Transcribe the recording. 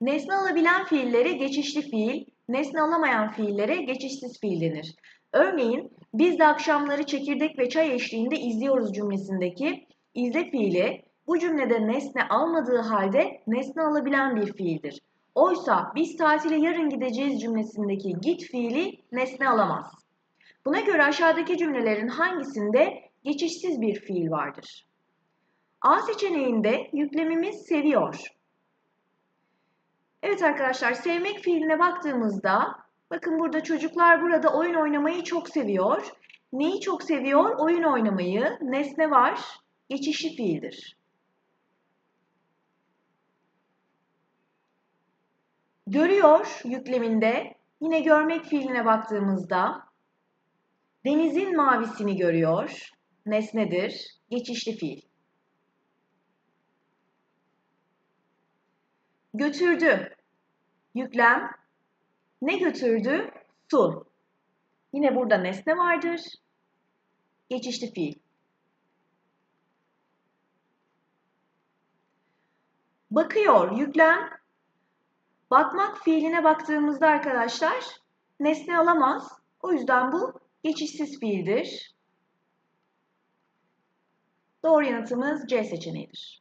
Nesne alabilen fiillere geçişli fiil, nesne alamayan fiillere geçişsiz fiil denir. Örneğin biz de akşamları çekirdek ve çay eşliğinde izliyoruz cümlesindeki izle fiili bu cümlede nesne almadığı halde nesne alabilen bir fiildir. Oysa biz tatile yarın gideceğiz cümlesindeki git fiili nesne alamaz. Buna göre aşağıdaki cümlelerin hangisinde geçişsiz bir fiil vardır? A seçeneğinde yüklemimiz seviyor. Evet arkadaşlar sevmek fiiline baktığımızda bakın burada çocuklar burada oyun oynamayı çok seviyor. Neyi çok seviyor? Oyun oynamayı. Nesne var. Geçişli fiildir. Görüyor yükleminde yine görmek fiiline baktığımızda denizin mavisini görüyor. Nesnedir. Geçişli fiil. Götürdü. Yüklem. Ne götürdü? Su. Yine burada nesne vardır. Geçişli fiil. Bakıyor. Yüklem. Bakmak fiiline baktığımızda arkadaşlar nesne alamaz. O yüzden bu geçişsiz fiildir. Doğru yanıtımız C seçeneğidir.